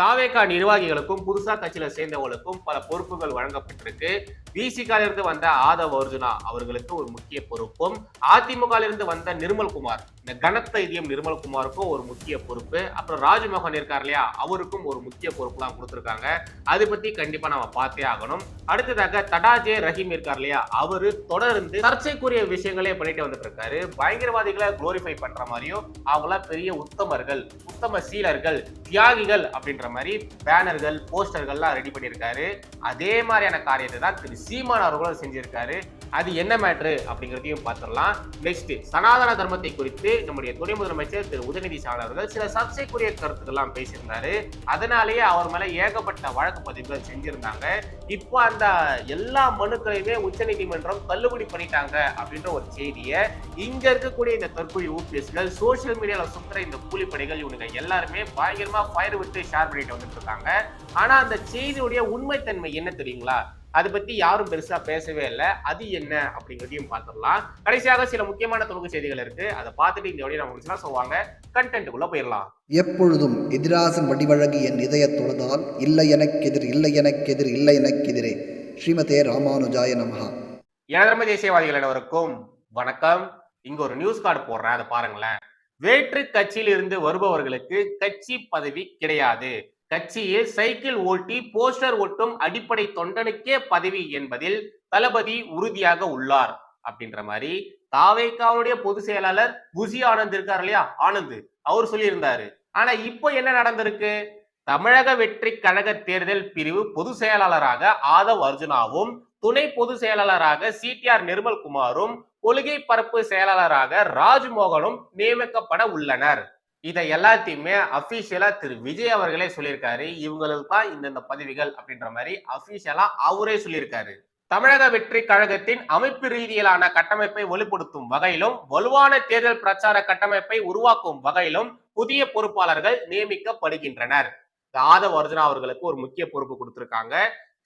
தாவேகா நிர்வாகிகளுக்கும் புதுசா கட்சியில சேர்ந்தவங்களுக்கும் பல பொறுப்புகள் வழங்கப்பட்டிருக்கு. விசிகால இருந்து வந்த ஆதவ் அர்ஜுனா அவர்களுக்கு ஒரு முக்கிய பொறுப்பும் அதிமுக இருந்து வந்த நிர்மல்குமார் இந்த கனத்த இதயம் நிர்மல்குமாருக்கும் ஒரு முக்கிய பொறுப்பு. அப்புறம் ராஜ்மோகன் இருக்கார் இல்லையா அவருக்கும் ஒரு முக்கிய பொறுப்புலாம் கொடுத்துருக்காங்க. அதை பத்தி கண்டிப்பா நம்ம பார்த்தே ஆகணும். அடுத்ததாக தடாஜே ரஹீம் இருக்கார் இல்லையா அவரு தொடர்ந்து சர்ச்சைக்குரிய விஷயங்களே பண்ணிட்டு வந்துட்டு இருக்காரு பயங்கரவாதிகளை குளோரிஃபை பண்ற மாதிரியும் அவங்கள பெரிய உத்தமர்கள் உத்தம சீலர்கள் தியாகிகள் அப்படின்ற மாதிரி பேனர்கள் போஸ்டர்கள்லாம் ரெடி பண்ணியிருக்காரு. அதே மாதிரியான காரியத்தை தான் திரு சீமான் அவர்களும் செஞ்சிருக்காரு. அது என்ன மேட்ரு அப்படிங்கிறதையும் பார்த்துடலாம். நெக்ஸ்ட் சனாதன தர்மத்தை குறித்து நம்முடைய துணை முதலமைச்சர் திரு உதயநிதி ஸ்டாலின் அவர்கள் சில சர்ச்சைக்குரிய கருத்துக்கள்லாம் பேசியிருந்தாரு. அதனாலேயே அவர் மேல ஏகப்பட்ட வழக்கு பதிவுகள் செஞ்சிருந்தாங்க. இப்போ அந்த எல்லா மனுக்களையுமே உச்சநீதிமன்றம் தள்ளுபடி பண்ணிட்டாங்க அப்படின்ற ஒரு செய்தியை இங்க இருக்கக்கூடிய இந்த தற்கொலை ஊபிஎஸ்கள் சோசியல் மீடியாவில் சுத்துற இந்த கூலிப்படைகள் இவனுங்க எல்லாருமே பயங்கரமா ஃபயர் விட்டு ஷேர் பண்ணிட்டு வந்துட்டு இருக்காங்க. ஆனா அந்த செய்தியுடைய உண்மைத்தன்மை என்ன தெரியுங்களா? அதை பத்தி யாரும் பெருசா பேசவே இல்லை. அது என்ன அப்படிங்கிறதையும் பார்த்துடலாம். கடைசியாக சில முக்கியமான தொகுப்பு செய்திகள் இருக்கு. அதை பார்த்துட்டு இந்த வழியை நம்ம முடிச்சுலாம் சொல்லுவாங்க கண்டென்ட்டுக்குள்ள போயிடலாம். எப்பொழுதும் எதிராசன் வடிவழகு என் இதய தொழுதால் இல்லை எனக்கெதிர் இல்லை எனக்கெதிர் இல்லை எனக்கெதிரே ஸ்ரீமதே ராமானுஜாய நமஹா. எனதர்ம தேசியவாதிகள் அனைவருக்கும் வணக்கம். இங்க ஒரு நியூஸ் கார்டு போடுறேன் அதை பாருங்களேன். வேற்று கட்சியில் இருந்து வருபவர்களுக்கு கட்சி பதவி கிடையாது. கட்சியில் சைக்கிள் ஓட்டி போஸ்டர் ஒட்டும் அடிப்படை தொண்டனுக்கே பதவி என்பதில் தளபதி உறுதியாக உள்ளார் அப்படின்ற மாதிரி தாவேக்காவுடைய பொதுச் செயலாளர் குசி ஆனந்த் இருக்கார் இல்லையா? ஆனந்த். அவர் சொல்லியிருந்தாரு. ஆனா இப்போ என்ன நடந்திருக்கு? தமிழக வெற்றி கழக தேர்தல் பிரிவு பொதுச் செயலாளராக ஆதவ் அர்ஜுனாவும் துணை பொதுச் செயலாளராக சிடிஆர் நிர்மல் குமாரும் கொள்கை பரப்பு செயலாளராக ராஜ்மோகனும் நியமிக்கப்பட உள்ளனர். இதை எல்லாத்தையுமே அபிஷியலா திரு விஜய் அவர்களே சொல்லியிருக்காரு. இவங்களுக்கு தான் இந்தந்த பதவிகள் அப்படின்ற மாதிரி அபிஷியலா அவரே சொல்லியிருக்காரு. தமிழக வெற்றி கழகத்தின் அமைப்பு ரீதியிலான கட்டமைப்பை வலுப்படுத்தும் வகையிலும் வலுவான தேர்தல் பிரச்சார கட்டமைப்பை உருவாக்கும் வகையிலும் புதிய பொறுப்பாளர்கள் நியமிக்கப்படுகின்றனர். ஆதவ் அர்ஜுனா அவர்களுக்கு ஒரு முக்கிய பொறுப்பு கொடுத்திருக்காங்க.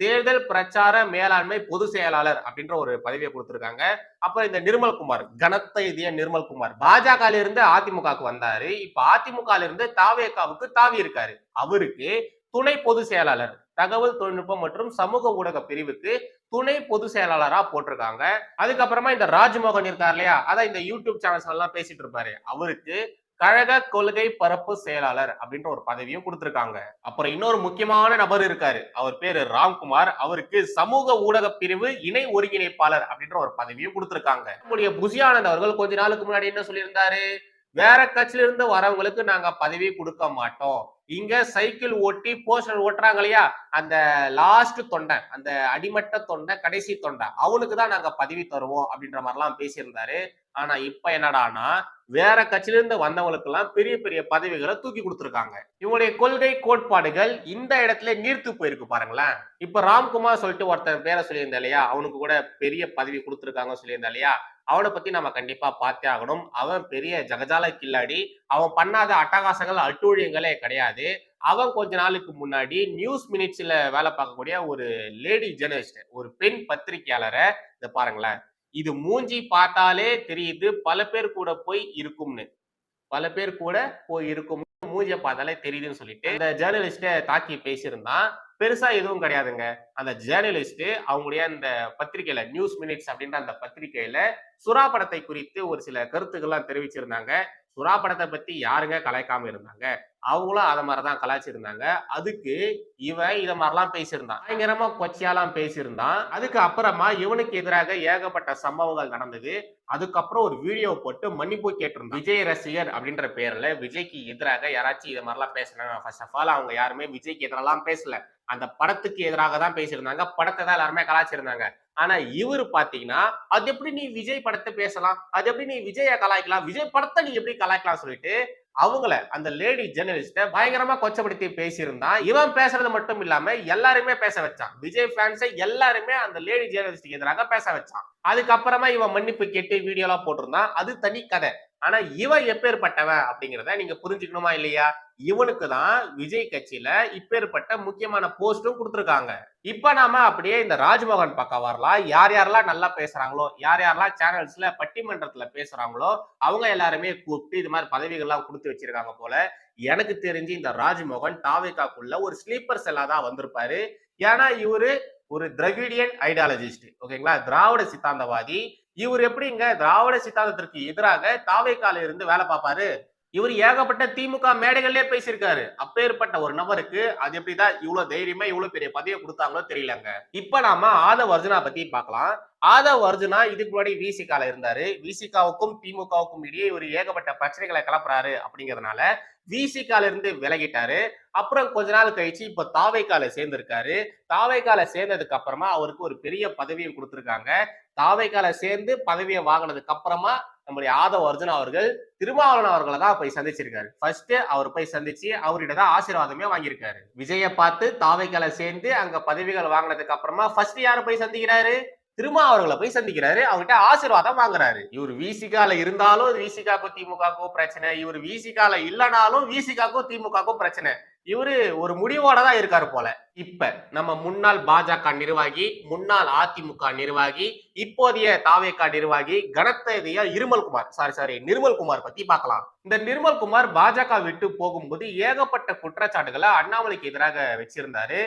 தேர்தல் பிரச்சார மேலாண்மை பொது செயலாளர் அப்படின்ற ஒரு பதவியை கொடுத்திருக்காங்க. அப்புறம் இந்த நிர்மல்குமார் கனத்த இதய நிர்மல்குமார் பாஜக இருந்து அதிமுகவுக்கு வந்தாரு. இப்ப அதிமுக இருந்து தாவேகாவுக்கு தாவி இருக்காரு. அவருக்கு துணை பொது செயலாளர் தகவல் தொழில்நுட்பம் மற்றும் சமூக ஊடக பிரிவுக்கு துணை பொது செயலாளரா போட்டிருக்காங்க. அதுக்கப்புறமா இந்த ராஜ்மோகன் இருக்கார் இல்லையா? அதான் இந்த யூடியூப் சேனல்ஸ் எல்லாம் பேசிட்டு இருப்பாரு. அவருக்கு கழக கொள்கை பரப்பு செயலாளர் அப்படின்ற ஒரு பதவியும் கொடுத்திருக்காங்க. அப்புறம் இன்னொரு முக்கியமான நபர் இருக்காரு. அவர் பேரு ராம்குமார். அவருக்கு சமூக ஊடக பிரிவு இணை ஒருங்கிணைப்பாளர் அப்படின்ற ஒரு பதவியும் கொடுத்திருக்காங்க. நம்முடைய புசியானந்த் அவர்கள் கொஞ்ச நாளுக்கு முன்னாடி என்ன சொல்லியிருந்தாரு? வேற கட்சியில இருந்து வரவங்களுக்கு நாங்க பதவி கொடுக்க மாட்டோம். இங்க சைக்கிள் ஓட்டி போஸ்டர் ஓட்டுறாங்க இல்லையா? அந்த லாஸ்ட் தொண்டை அந்த அடிமட்ட தொண்டை கடைசி தொண்டை அவனுக்கு தான் நாங்க பதவி தருவோம் அப்படின்ற மாதிரிலாம் பேசியிருந்தாரு. ஆனா இப்ப என்னடானா வேற கட்சியில இருந்து வந்தவங்களுக்கு எல்லாம் பெரிய பெரிய பதவிகளை தூக்கி கொடுத்துருக்காங்க. இவங்களுடைய கொள்கை கோட்பாடுகள் இந்த இடத்துல நீர்த்து போயிருக்கு பாருங்களேன். இப்ப ராம்குமார் சொல்லிட்டு ஒருத்தன் பேரை சொல்லியிருந்தா இல்லையா? அவனுக்கு கூட பெரிய பதவி கொடுத்துருக்காங்க சொல்லியிருந்தா இல்லையா? அவனை பத்தி நம்ம கண்டிப்பா பார்த்தே ஆகணும். அவன் பெரிய ஜகஜால கில்லாடி. அவன் பண்ணாத அட்டகாசங்கள் அட்டூழியங்களே கிடையாது. அவன் கொஞ்ச நாளுக்கு முன்னாடி நியூஸ் மினிட்ஸ்ல வேலை பார்க்கக்கூடிய ஒரு லேடி ஜேர்னலிஸ்ட் ஒரு பெண் பத்திரிகையாளரை இதை பாருங்களேன். இது மூஞ்சி பார்த்தாலே தெரியுது பல பேர் கூட போய் இருக்கும்னு. பல பேர் கூட போய் இருக்கும் மூஞ்சிய பார்த்தாலே தெரியுதுன்னு சொல்லிட்டு இந்த ஜேர்னலிஸ்ட தாக்கி பேசியிருந்தான். பெருசா எதுவும் கிடையாதுங்க. அந்த ஜேர்னலிஸ்ட் அவங்களுடைய அந்த பத்திரிகையில நியூஸ் மினிட்ஸ் அப்படின்ற அந்த பத்திரிகையில சுறா படத்தை குறித்து ஒரு சில கருத்துக்கள்லாம் தெரிவிச்சிருந்தாங்க. சுறா படத்தை பத்தி யாருங்க கலாய்க்காம இருந்தாங்க? அவங்களும் அதை மாதிரிதான் கலாய்ச்சிருந்தாங்க. அதுக்கு இவன் இத மாதிரிலாம் பேசியிருந்தான். பயங்கரமா கொச்சையாலாம் பேசியிருந்தான். அதுக்கு அப்புறமா இவனுக்கு எதிராக ஏகப்பட்ட சம்பவங்கள் நடந்தது. அதுக்கப்புறம் ஒரு வீடியோ போட்டு மன்னிப்பு கேட்டிருந்தான். விஜய் ரசிகர் அப்படின்ற பேர்ல விஜய்க்கு எதிராக யாராச்சும் இதை மாதிரிலாம் பேசினாங்க. ஃபர்ஸ்ட் ஆஃப் ஆல் அவங்க யாருமே விஜய்க்கு எதிரெல்லாம் பேசல. அந்த படத்துக்கு எதிராக தான் பேசியிருந்தாங்க. படத்தை தான் எல்லாருமே கலாச்சிருந்தாங்க ஆனா இவரு பாத்தீங்கன்னா அது எப்படி நீ விஜய் படத்தை பேசலாம்? அது எப்படி நீ விஜய கலாய்க்கலாம்? விஜய் படத்தை நீ எப்படி கலாய்க்கலாம் சொல்லிட்டு அவங்கள அந்த லேடி ஜெர்னலிஸ்ட பயங்கரமா கொச்சப்படுத்தி பேசியிருந்தான் இவன் பேசுறது மட்டும் இல்லாம எல்லாருமே பேச வச்சான். விஜய் ஃபேன்ஸை எல்லாருமே அந்த லேடி ஜெர்னலிஸ்டுக்கு எதிராக பேச வச்சான். அதுக்கப்புறமா இவன் மன்னிப்பு கேட்டு வீடியோலாம் போட்டிருந்தான். அது தனி கதை. ஆனா இவன் எப்பேற்பட்டவன் அப்படிங்கிறத நீங்க புரிஞ்சுக்கணுமா இல்லையா? இவனுக்கு தான் விஜய் கட்சியில இப்பேற்பட்ட முக்கியமான போஸ்டும் கொடுத்துருக்காங்க. இப்ப நாம அப்படியே இந்த ராஜ்மோகன் பக்கம் வரலாம். யார் யாரெல்லாம் நல்லா பேசுறாங்களோ யார் யாரெல்லாம் சேனல்ஸ்ல பட்டிமன்றத்துல பேசுறாங்களோ அவங்க எல்லாருமே கூப்பிட்டு இது மாதிரி பதவிகள்லாம் கொடுத்து வச்சிருக்காங்க போல. எனக்கு தெரிஞ்சு இந்த ராஜ்மோகன் தாவேக்காக்குள்ள ஒரு ஸ்லீப்பர் செல்லா தான் வந்திருப்பாரு. ஏன்னா இவரு ஒரு திரவிடியன் ஐடியாலஜிஸ்ட் ஓகேங்களா திராவிட சித்தாந்தவாதி. இவர் எப்படிங்க? திராவிட சித்தாந்தத்திற்கு எதிராக தாவேக்கால இருந்து வேலை பார்ப்பாரு. இவர் ஏகப்பட்ட திமுக மேடைகள்லயே பேசியிருக்காரு. அப்பேற்பட்ட ஒரு நபருக்கு அது எப்படிதான் இவ்வளவு தைரியமா இவ்வளவு பெரிய பதவியை கொடுத்தாங்களோ தெரியலங்க. இப்ப நாம ஆதவ் அர்ஜுனா பத்தி பார்க்கலாம். ஆதவ் அர்ஜுனா இதுக்கு முன்னாடி விசிகால இருந்தாரு. விசிகாவுக்கும் திமுகவுக்கும் இடையே இவர் ஏகப்பட்ட பிரச்சனைகளை கிளப்புறாரு அப்படிங்கறதுனால விசிகால இருந்து விலகிட்டாரு. அப்புறம் கொஞ்ச நாள் கழிச்சு இப்ப தாவைக்கால சேர்ந்திருக்காரு. தாவைக்கால சேர்ந்ததுக்கு அப்புறமா அவருக்கு ஒரு பெரிய பதவியும் கொடுத்திருக்காங்க. தாவைக்கால சேர்ந்து பதவியை வாங்கினதுக்கு அப்புறமா நம்முடைய ஆதவ அர்ஜுன் அவர்கள் திருமாவளவன் அவர்களை தான் போய் சந்திச்சிருக்காரு. ஃபர்ஸ்ட் அவர் போய் சந்திச்சு அவர்கிட்ட தான் ஆசீர்வாதமே வாங்கியிருக்காரு. விஜய பார்த்து தாவைக்கால சேர்ந்து அங்க பதவிகள் வாங்கினதுக்கு அப்புறமா ஃபர்ஸ்ட் யாரை போய் சந்திக்கிறாரு? திரும்ப அவர்களை போய் சந்திக்கிறாரு. அவர்கிட்ட ஆசீர்வாதம் வாங்குறாரு. இவர் விசிகால இருந்தாலும் விசிகாக்கும் திமுகக்கும் பிரச்சனை. இவர் விசிகால இல்லைனாலும் விசிகாக்கும் திமுகக்கும் பிரச்சனை. இவரு ஒரு முடிவோட தான் இருக்காரு போல. இப்ப நம்ம முன்னாள் பாஜக நிர்வாகி முன்னாள் அதிமுக நிர்வாகி இப்போதைய தாவேகா நிர்வாகி கனத்ததையா இருமல்குமார். சாரி சாரி நிர்மல்குமார் பத்தி பார்க்கலாம். இந்த நிர்மல் குமார் பாஜக விட்டு போகும்போது ஏகப்பட்ட குற்றச்சாட்டுகளை அண்ணாமலைக்கு எதிராக வச்சிருந்தாரு.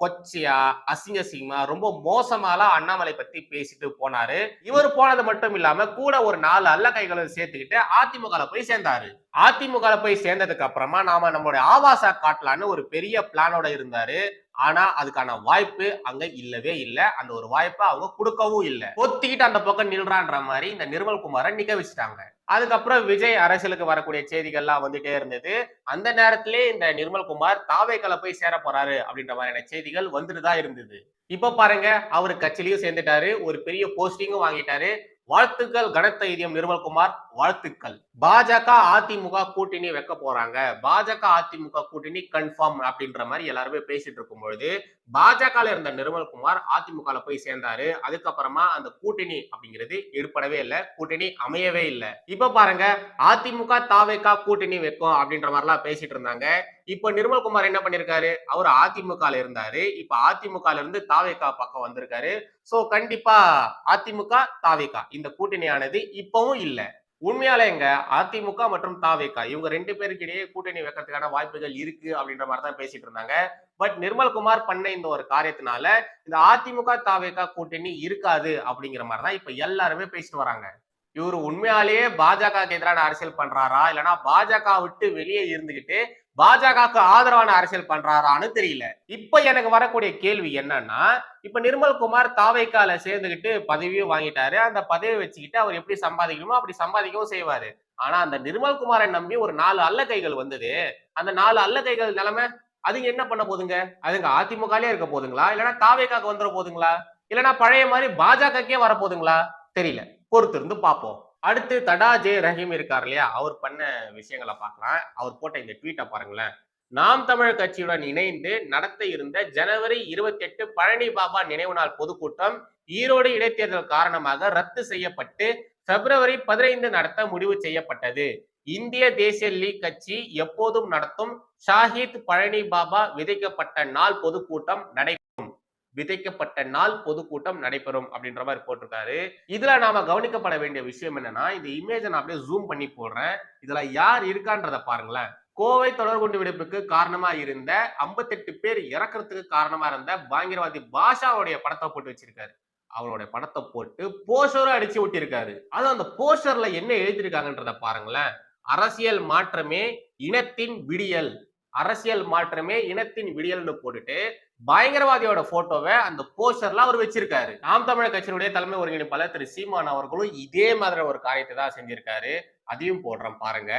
கொச்சியா அசிங்க அசிங்கமா ரொம்ப மோசமாலாம் அண்ணாமலை பத்தி பேசிட்டு போனாரு. இவர் போனது மட்டும் இல்லாம கூட ஒரு நாலு அல்ல கைகளை சேர்த்துக்கிட்டு அதிமுக போய் சேர்ந்தாரு. அதிமுக போய் சேர்ந்ததுக்கு அப்புறமா நாம நம்மளுடைய ஆவாசா காட்டலான்னு ஒரு பெரிய பிளானோட இருந்தாரு. ஆனா அதுக்கான வாய்ப்பு அங்க இல்லவே இல்லை. அந்த ஒரு வாய்ப்பை அவங்க கொடுக்கவும் இல்லை. பொத்திக்கிட்டு அந்த பக்கம் நில்றான்ற மாதிரி இந்த நிர்மல்குமாரை நிக்க வச்சுட்டாங்க. அதுக்கப்புறம் விஜய் அரசியலுக்கு வரக்கூடிய செய்திகள்லாம் வந்துட்டே இருந்தது. அந்த நேரத்திலே இந்த நிர்மல்குமார் தாவேக்கல போய் சேர போறாரு அப்படின்ற மாதிரியான செய்திகள் வந்துட்டு தான் இருந்தது. இப்ப பாருங்க அவரு கட்சியிலயும் சேர்ந்துட்டாரு ஒரு பெரிய போஸ்டிங்கும் வாங்கிட்டாரு. வாழ்த்துக்கள் கனத்தைரியம் நிர்மல்குமார் வாழ்த்துக்கள். பாஜக அதிமுக கூட்டணி வைக்க போறாங்க. பாஜக அதிமுக கூட்டணி கன்ஃபார்ம் அப்படின்ற மாதிரி எல்லாருமே பேசிட்டு இருக்கும் பொழுது பாஜக இருந்த நிர்மல்குமார் அதிமுக போய் சேர்ந்தாரு. அதுக்கப்புறமா அந்த கூட்டணி அப்படிங்கிறது ஏற்படவே இல்லை. கூட்டணி அமையவே இல்லை. இப்ப பாருங்க அதிமுக தாவேக்கா கூட்டணி வைக்கும் அப்படின்ற மாதிரிலாம் பேசிட்டு இருந்தாங்க. இப்ப நிர்மல்குமார் என்ன பண்ணிருக்காரு? அவர் அதிமுக இருந்தாரு. இப்ப அதிமுக இருந்து தாவேக்கா பக்கம் வந்திருக்காரு. சோ கண்டிப்பா அதிமுக தாவேக்கா இந்த கூட்டணியானது இப்பவும் இல்லை. உண்மையாலே எங்க அதிமுக மற்றும் தாவேக்கா இவங்க ரெண்டு பேருக்கு இடையே கூட்டணி வைக்கிறதுக்கான வாய்ப்புகள் இருக்கு அப்படின்ற மாதிரி தான் பேசிட்டு இருந்தாங்க. பட் நிர்மல்குமார் பண்ண இந்த ஒரு காரியத்தினால இந்த அதிமுக தாவேக்கா கூட்டணி இருக்காது அப்படிங்கிற மாதிரி தான் இப்ப எல்லாருமே பேசிட்டு வராங்க. இவர் உண்மையாலேயே பாஜகவுக்கு எதிரான அரசியல் பண்றாரா? இல்லைன்னா பாஜக விட்டு வெளியே இருந்துகிட்டு பாஜகவுக்கு ஆதரவான அரசியல் பண்றாரான்னு தெரியல. இப்ப எனக்கு வரக்கூடிய கேள்வி என்னன்னா இப்ப நிர்மல்குமார் தாவைக்கால சேர்ந்துகிட்டு பதவியும் வாங்கிட்டாரு. அந்த பதவியை வச்சுக்கிட்டு அவர் எப்படி சம்பாதிக்கணுமோ அப்படி சம்பாதிக்கவும் செய்வாரு. ஆனா அந்த நிர்மல்குமாரை நம்பி ஒரு நாலு அல்ல கைகள் வந்தது. அந்த நாலு அல்ல கைகள் நிலைமை அதுங்க என்ன பண்ண போதுங்க? அதுங்க அதிமுகலயே இருக்க போதுங்களா? இல்லைன்னா தாவேக்காக்கு வந்துட போதுங்களா? இல்லைன்னா பழைய மாதிரி பாஜகக்கே வர போதுங்களா? தெரியல. பொறுத்து இருந்து பார்ப்போம். அடுத்து தடா ஜே ரஹீம் இருக்கார் இல்லையா? அவர் பண்ண விஷயங்களை பார்க்கலாம். அவர் போட்ட இந்த ட்வீட்டை பாருங்களேன். நாம் தமிழர் கட்சியுடன் இணைந்து நடத்த இருந்த ஜனவரி இருபத்தி எட்டு பழனி பாபா நினைவு நாள் பொதுக்கூட்டம் ஈரோடு இடைத்தேர்தல் காரணமாக ரத்து செய்யப்பட்டு பிப்ரவரி பதினைந்து நடத்த முடிவு செய்யப்பட்டது. இந்திய தேசிய லீக் கட்சி எப்போதும் நடத்தும் ஷாஹித் பழனி பாபா விதைக்கப்பட்ட நாள் பொதுக்கூட்டம் நடை விதைக்கப்பட்ட நாள் பொதுக்கூட்டம் நடைபெறும் அப்படின்ற மாதிரி போட்டிருக்காரு. இதுல நாம கவனிக்கப்பட வேண்டிய விஷயம் என்னன்னா இந்த இமேஜை நான் அப்படியே ஜூம் பண்ணி போடுறேன். இதுல யார் இருக்கான்றத பாருங்களேன். கோவை தொடர்குண்டு வெடிப்புக்கு காரணமா இருந்த ஐம்பத்தெட்டு பேர் இறக்கிறதுக்கு காரணமா இருந்த பயங்கரவாதி பாஷாவுடைய படத்தை போட்டு வச்சிருக்காரு. அவருடைய படத்தை போட்டு போஸ்டரும் அடிச்சு விட்டிருக்காரு அதுவும் அந்த போஸ்டர்ல என்ன எழுதியிருக்காங்கன்றத பாருங்களேன். அரசியல் மாற்றமே இனத்தின் விடியல். அரசியல் மாற்றமே இனத்தின் விடியல்னு போட்டுட்டு பயங்கரவாதியோட போட்டோவை அந்த போஸ்டர்லாம் அவர் வச்சிருக்காரு. நாம் தமிழர் கட்சியினுடைய தலைமை ஒருங்கிணைப்பாளர் திரு சீமான் அவர்களும் இதே மாதிரி ஒரு காரியத்தை தான் செஞ்சிருக்காரு. அதையும் போடுறோம் பாருங்க.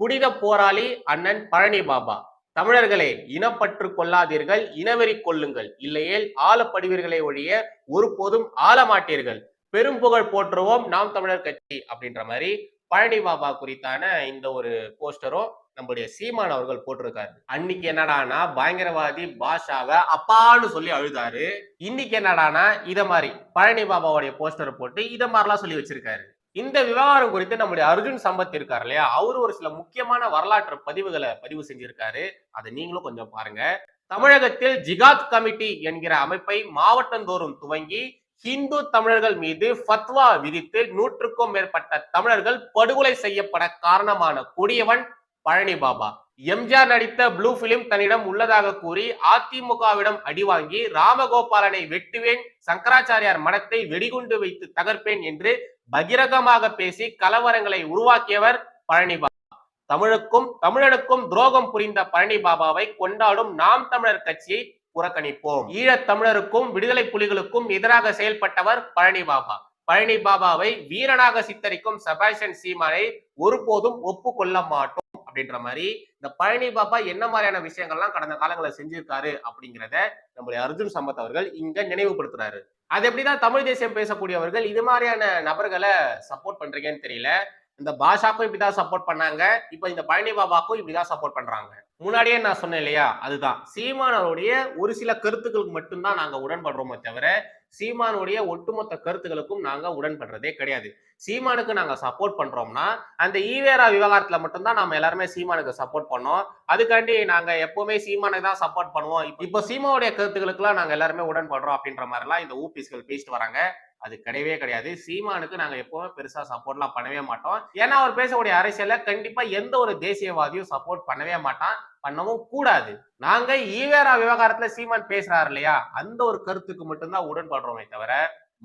புனித போராளி அண்ணன் பழனி பாபா தமிழர்களே இனப்பற்று கொள்ளாதீர்கள் இனவெறி கொள்ளுங்கள். இல்லையேல் ஆளப்படுவீர்களே ஒழிய ஒருபோதும் ஆளமாட்டீர்கள். பெரும் புகழ் போற்றுவோம் நாம் தமிழர் கட்சி அப்படின்ற மாதிரி பழனி பாபா குறித்தான இந்த ஒரு போஸ்டரும் நம்முடைய சீமான் அவர்கள் போட்டிருக்காரு. அன்னைக்கு என்னடானா பயங்கரவாதி பாஷாவை அப்பான்னு சொல்லி அழுதாரு. இன்னைக்கு என்னடானா இத மாதிரி பழனி பாபாவுடைய போஸ்டர் போட்டு இத மாதிரிலாம் சொல்லி வச்சிருக்காரு. இந்த விவகாரம் குறித்து நம்முடைய அர்ஜுன் சம்பத் இருக்கார் இல்லையா? அவரு ஒரு சில முக்கியமான வரலாற்று பதிவுகளை பதிவு செஞ்சிருக்காரு. அதை நீங்களும் கொஞ்சம் பாருங்க. தமிழகத்தில் ஜிகாத் கமிட்டி என்கிற அமைப்பை மாவட்டந்தோறும் துவங்கி ஹிந்து தமிழர்கள் மீது ஃபத்வா விதித்து நூற்றுக்கும் மேற்பட்ட தமிழர்கள் படுகொலை செய்யப்பட காரணமான கொடியவன் பழனி பாபா. எம்ஜிஆர் நடித்த ப்ளூ பிலிம் தன்னிடம் உள்ளதாக கூறி அதிமுகவிடம் அடிவாங்கி ராமகோபாலனை வெட்டுவேன் சங்கராச்சாரியார் மடத்தை வெடிகுண்டு வைத்து தகர்ப்பேன் என்று பகிரங்கமாக பேசி கலவரங்களை உருவாக்கியவர் பழனி பாபா. தமிழுக்கும் தமிழனுக்கும் துரோகம் புரிந்த பழனி பாபாவை கொண்டாடும் நாம் தமிழர் கட்சியை புறக்கணிப்போம். ஈழத் தமிழருக்கும் விடுதலை புலிகளுக்கும் எதிராக செயல்பட்டவர் பழனி பாபா. பழனி பாபாவை வீரனாக சித்தரிக்கும் சபாஷன் சீமானை ஒருபோதும் ஒப்புக்கொள்ள மாட்டோம். அப்படின்ற மாதிரி இந்த பழனி பாபா என்ன மாதிரியான விஷயங்கள்லாம் கடந்த காலங்களில் செஞ்சிருக்காரு அப்படிங்கிறத நம்முடைய அர்ஜுன் சம்பத் அவர்கள் இங்க நினைவுபடுத்துறாரு. அது எப்படிதான் தமிழ் தேசியம் பேசக்கூடியவர்கள் இது மாதிரியான நபர்களை சப்போர்ட் பண்றீங்கன்னு தெரியல. இந்த பாஷாக்கும் இப்படிதான் சப்போர்ட் பண்ணாங்க. இப்போ இந்த பழனி பாபாக்கும் இப்படிதான் சப்போர்ட் பண்றாங்க. முன்னாடியே நான் சொன்னேன் இல்லையா? அதுதான். சீமானவருடைய ஒரு சில கருத்துக்களுக்கு மட்டும்தான் நாங்க உடன்படுறோமே தவிர சீமானுடைய ஒட்டுமொத்த கருத்துக்களுக்கும் நாங்க உடன்படுறதே கிடையாது. சீமானுக்கு நாங்க சப்போர்ட் பண்றோம்னா அந்த ஈவேரா விவகாரத்துல மட்டும்தான் நம்ம எல்லாருமே சீமானுக்கு சப்போர்ட் பண்ணோம். அதுக்காண்டி நாங்க எப்பவுமே சீமானுக்கு தான் சப்போர்ட் பண்ணுவோம். இப்போ சீமாவுடைய கருத்துக்களுக்குலாம் நாங்க எல்லாருமே உடன்படுறோம் அப்படின்ற மாதிரிலாம் இந்த ஊபிஸ்கள் பேசிட்டு வராங்க. அது கிடையவே கிடையாது. சீமானுக்கு நாங்க எப்பவுமே பெருசா சப்போர்ட்லாம் பண்ணவே மாட்டோம். ஏன்னா அவர் பேசக்கூடிய அரசியல கண்டிப்பா எந்த ஒரு தேசியவாதியும் சப்போர்ட் பண்ணவே மாட்டான். பண்ணவும் கூடாது. நாங்க ஈவேரா விவகாரத்துல சீமான் பேசுறாரு இல்லையா? அந்த ஒரு கருத்துக்கு மட்டும்தான் உடன்படுறோமே தவிர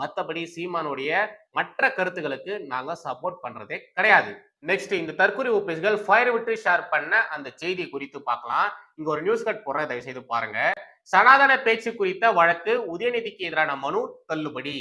மற்றபடி சீமானுடைய மற்ற கருத்துக்களுக்கு நாங்க சப்போர்ட் பண்றதே கிடையாது. நெக்ஸ்ட் இந்த தற்கொலை ஒப்பீஸ்கள் ஃபயர் விட்டு ஷேர் பண்ண அந்த செய்தி குறித்து பார்க்கலாம். இங்க ஒரு நியூஸ் கட் போடுற தயவு செய்து பாருங்க. சனாதன பேச்சு குறித்த வழக்கு உதயநிதிக்கு எதிரான மனு தள்ளுபடி.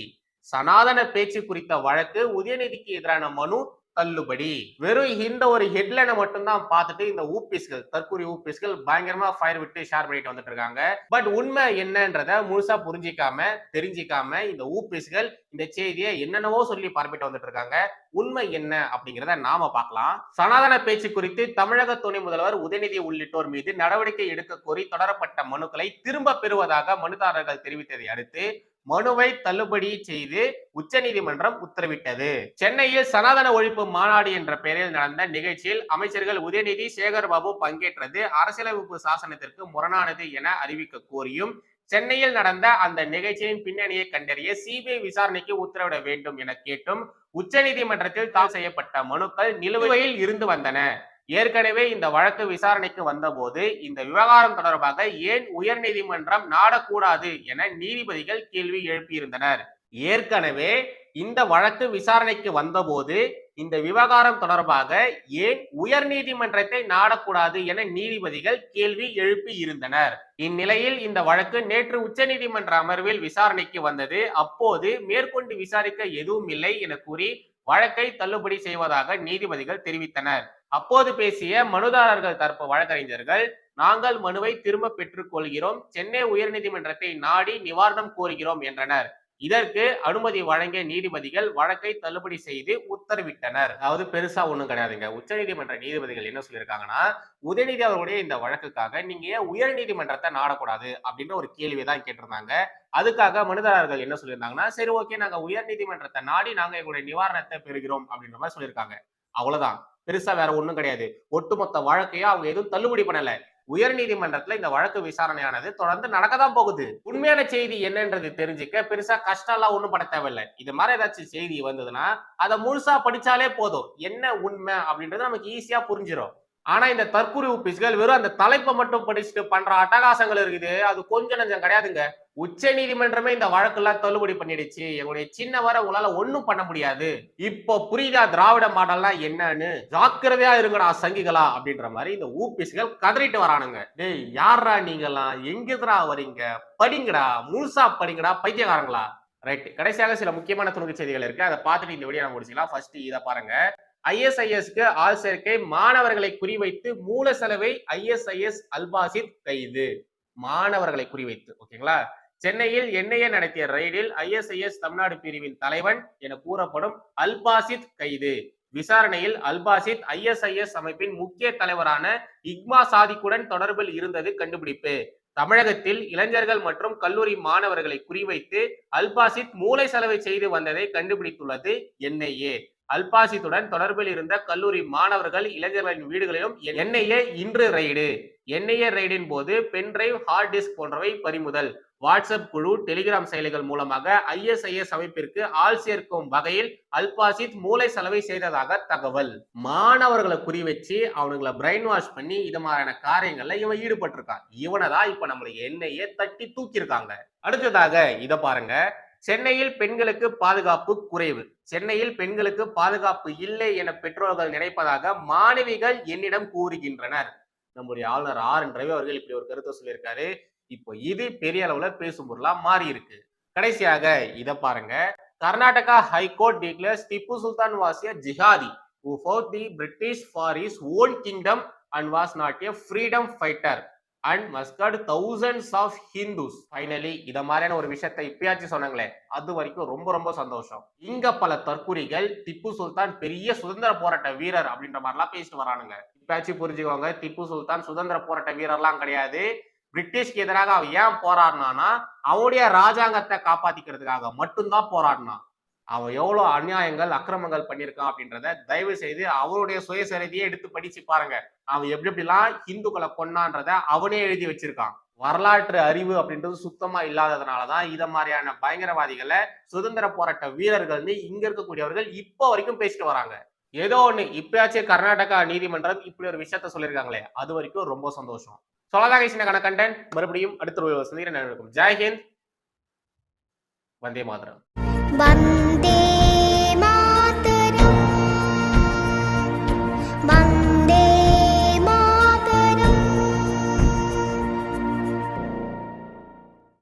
சனாதன பேச்சு குறித்த வழக்கு உதயநிதிக்கு எதிரான மனு தள்ளுபடி. வெறும் இந்த ஒரு ஹெட்லைனை மட்டும்தான் பார்த்துட்டு இந்த ஊபிஸ்கள் தற்கூரி ஊபிஸ்கள் பயங்கரமா ஃபயர் விட்டு ஷேர் பண்ணிட்டு வந்துட்டு இருக்காங்க. பட் உண்மை என்னன்றத முழுசா புரிஞ்சிக்காம தெரிஞ்சிக்காம இந்த ஊபிஸ்கள் இந்த செய்தியை என்னென்னவோ சொல்லி பரப்பிட்டு வந்துட்டு இருக்காங்க. உண்மை என்ன அப்படிங்கிறத நாம பார்க்கலாம். சனாதன பேச்சு குறித்து தமிழக துணை முதல்வர் உதயநிதி உள்ளிட்டோர் மீது நடவடிக்கை எடுக்க கோரி தொடரப்பட்ட மனுக்களை திரும்ப பெறுவதாக மனுதாரர்கள் தெரிவித்ததை அடுத்து மனுவை தள்ளுபடி செய்து உச்சநீதிமன்றம் உத்தரவிட்டது. சென்னையில் சனாதன ஒழிப்பு மாநாடு என்ற பெயரில் நடந்த நிகழ்ச்சியில் அமைச்சர்கள் உதயநிதி சேகர் பாபு பங்கேற்றது அரசியலமைப்பு சாசனத்திற்கு முரணானது என அறிவிக்க கோரியும் சென்னையில் நடந்த அந்த நிகழ்ச்சியின் பின்னணியை கண்டறிய சிபிஐ விசாரணைக்கு உத்தரவிட வேண்டும் என கேட்டும் உச்சநீதிமன்றத்தில் தாக்கல் செய்யப்பட்ட மனுக்கள் நிலுவையில் இருந்து வந்தன. ஏற்கனவே இந்த வழக்கு விசாரணைக்கு வந்தபோது இந்த விவகாரம் தொடர்பாக ஏன் உயர்நீதிமன்றம் நாடக்கூடாது என நீதிபதிகள் கேள்வி எழுப்பியிருந்தனர். ஏற்கனவே இந்த வழக்கு விசாரணைக்கு வந்தபோது இந்த விவகாரம் தொடர்பாக ஏன் உயர்நீதிமன்றத்தை நாடக்கூடாது என நீதிபதிகள் கேள்வி எழுப்பி இருந்தனர் இந்நிலையில் இந்த வழக்கு நேற்று உச்சநீதிமன்ற அமர்வில் விசாரணைக்கு வந்தது. அப்போது மேற்கொண்டு விசாரிக்க எதுவும் இல்லை என கூறி வழக்கை தள்ளுபடி செய்வதாக நீதிபதிகள் தெரிவித்தனர். அப்போது பேசிய மனுதாரர்கள் தரப்பு வழக்கறிஞர்கள் நாங்கள் மனுவை திரும்ப பெற்றுக் கொள்கிறோம் சென்னை உயர்நீதிமன்றத்தை நாடி நிவாரணம் கோருகிறோம் என்றனர். இதற்கு அனுமதி வழங்கிய நீதிபதிகள் வழக்கை தள்ளுபடி செய்து உத்தரவிட்டனர். அதாவது பெருசா ஒண்ணும் கிடையாதுங்க. உச்ச நீதிமன்ற நீதிபதிகள் என்ன சொல்லியிருக்காங்கன்னா உதயநிதி அவர்களுடைய இந்த வழக்குக்காக நீங்க ஏன் உயர்நீதிமன்றத்தை நாடக்கூடாது அப்படின்ற ஒரு கேள்விதான் கேட்டிருந்தாங்க. அதுக்காக மனுதாரர்கள் என்ன சொல்லியிருந்தாங்கன்னா சரி ஓகே நாங்க உயர் நீதிமன்றத்தை நாடி நாங்க எங்களுடைய நிவாரணத்தை பெறுகிறோம் அப்படின்ற மாதிரி சொல்லியிருக்காங்க. அவ்வளவுதான். பெருசா வேற ஒண்ணும் கிடையாது. ஒட்டுமொத்த வழக்கையும் அவங்க எதுவும் தள்ளுபடி பண்ணல. உயர்நீதிமன்றத்துல இந்த வழக்கு விசாரணையானது தொடர்ந்து நடக்கதான் போகுது. உண்மையான செய்தி என்னன்றது தெரிஞ்சுக்க பெருசா கஷ்டம் எல்லாம் ஒண்ணும் பட தேவையில்லை. இது மாதிரி ஏதாச்சும் செய்தி வந்ததுன்னா அதை முழுசா படிச்சாலே போதும். என்ன உண்மை அப்படின்றது நமக்கு ஈஸியா புரிஞ்சிடும் ஆனா இந்த தற்குறிவு பிசுகள் வெறும் அந்த தலைப்பை மட்டும் படிச்சுட்டு பண்ற அட்டகாசங்கள் இருக்குது. அது கொஞ்சம் நஞ்சம் கிடையாதுங்க. உச்ச நீதிமன்றமே இந்த வழக்கெல்லாம் தள்ளுபடி பண்ணிடுச்சு. எங்களுடைய சின்ன வர உங்களால ஒண்ணும் பண்ண முடியாது. இப்போ புரியுதா? திராவிட மாடல்லாம் என்னன்னு? ஜாக்கிரதையா இருங்கடா சங்கிகளா அப்படின்ற மாதிரி இந்த ஊபிஸ்கள் கதறிட்டு வரானுங்க. டேய் யாரா நீங்கெல்லாம் எங்கிருந்துடா வரீங்க? படிங்கடா முழுசா படிங்கடா பைத்தியக்காரங்களா? ரைட் கடைசியாக சில முக்கியமான துணுக்கு செய்திகள் இருக்கு. அதை பார்த்துட்டு இந்த வீடியோ நம்ம முடிச்சுக்கலாம். ஃபர்ஸ்ட் இதை பாருங்க. ஐஎஸ்ஐஎஸ்க்கு ஆள் சேர்க்கை மாணவர்களை குறிவைத்து மூல செலவை ஐஎஸ்ஐஎஸ் அல்பாசித் கைது. மாணவர்களை குறிவைத்து ஓகேங்களா? சென்னையில் என்ஐஏ நடத்திய ரெய்டில் ஐஎஸ்ஐஎஸ் தமிழ்நாடு பிரிவின் தலைவன் என கூறப்படும் அல்பாசித் கைது. விசாரணையில் அல்பாசித் ஐஎஸ்ஐஎஸ் அமைப்பின் முக்கிய தலைவரான இக்மா சாதிக்குடன் தொடர்பில் இருந்தது கண்டுபிடிப்பு. தமிழகத்தில் இளைஞர்கள் மற்றும் கல்லூரி மாணவர்களை குறிவைத்து அல்பாசித் மூளை செலவை செய்து வந்ததை கண்டுபிடித்துள்ளது என்ஐஏ அல்பாசித்துடன் தொடர்பில் இருந்த கல்லூரி மாணவர்கள் இளைஞர்களின் வீடுகளிலும் என்ஐஏ இன்று ரெய்டு என்ஐஏ ரெய்டின் போது பென்டிரைவ் ஹார்ட் டிஸ்க் போன்றவை பறிமுதல். வாட்ஸ்அப் குழு டெலிகிராம் செயலிகள் மூலமாக ஐஎஸ்ஐஎஸ் அமைப்பிற்கு ஆள் சேர்க்கும் வகையில் அல்பாசித் மூளை செலவை செய்ததாக தகவல். மாணவர்களை குறி வச்சு அவனுங்களை பிரெயின் வாஷ் பண்ணி இது மாதிரியான காரியங்கள்ல இவன் ஈடுபட்டிருக்கான். இவனை தான் இப்ப நம்மளை என்ஐஏ தட்டி தூக்கியிருக்காங்க. அடுத்ததாக இதை பாருங்க. சென்னையில் பெண்களுக்கு பாதுகாப்பு குறைவு. சென்னையில் பெண்களுக்கு பாதுகாப்பு இல்லை என பெற்றோர்கள் நினைப்பதாக மாணவிகள் என்னிடம் கூறுகின்றனர். நம்முடைய ஆளுநர் ஆர் என் ரவி அவர்கள் இப்படி ஒரு கருத்தை சொல்லியிருக்காரு. இப்போ இது பெரிய அளவுல பேசும் பொருளா மாறி இருக்கு கடைசியாக இதை பாருங்க. Karnataka high court declares Tipu Sultan was a jihadi who fought the British for his own kingdom and was not a freedom fighter. And Muscat thousands of Hindus finally இத மாதிரியான ஒரு விஷயத்தை இப்பயாச்சும் சொன்னாங்களே அது வரைக்கும் ரொம்ப ரொம்ப சந்தோஷம். இங்க பல தற்குறிகள் திப்பு சுல்தான் பெரிய சுதந்திர போராட்ட வீரர் அப்படின்ற மாதிரிலாம் பேசிட்டு வரானுங்க. இப்பயாச்சும் புரிஞ்சுக்கோங்க திப்பு சுல்தான் சுதந்திர போராட்ட வீரர்லாம் கிடையாது. பிரிட்டிஷ்க்கு எதிராக அவன் ஏன் போராடினானா அவனுடைய ராஜாங்கத்தை காப்பாத்திக்கிறதுக்காக மட்டும்தான் போராடினான். அவன் எவ்வளவு அநியாயங்கள் அக்கிரமங்கள் பண்ணியிருக்கான் அப்படின்றத தயவு செய்து அவனுடைய சுயசரிதியை எடுத்து படிச்சு பாருங்க. அவன் எப்படி எப்படிலாம் இந்துக்களை கொண்டான்றத அவனே எழுதி வச்சிருக்கான். வரலாற்று அறிவு அப்படின்றது சுத்தமா இல்லாததுனாலதான் இத மாதிரியான பயங்கரவாதிகளை சுதந்திர போராட்ட வீரர்கள்னு இங்க இருக்கக்கூடியவர்கள் இப்போ வரைக்கும் பேசிட்டு வராங்க. ஏதோ ஒண்ணு இப்பயாச்சும் கர்நாடகா நீதிமன்றம் இப்படி ஒரு விஷயத்த சொல்லியிருக்காங்களே அது வரைக்கும் ரொம்ப சந்தோஷம். சொல்லதாக சின்ன கண்டென்ட் மறுபடியும் அடுத்த ஒரு சந்திக்கிறேன் ஜெய்ஹிந்த் வந்தே மாதிரம். bằng đi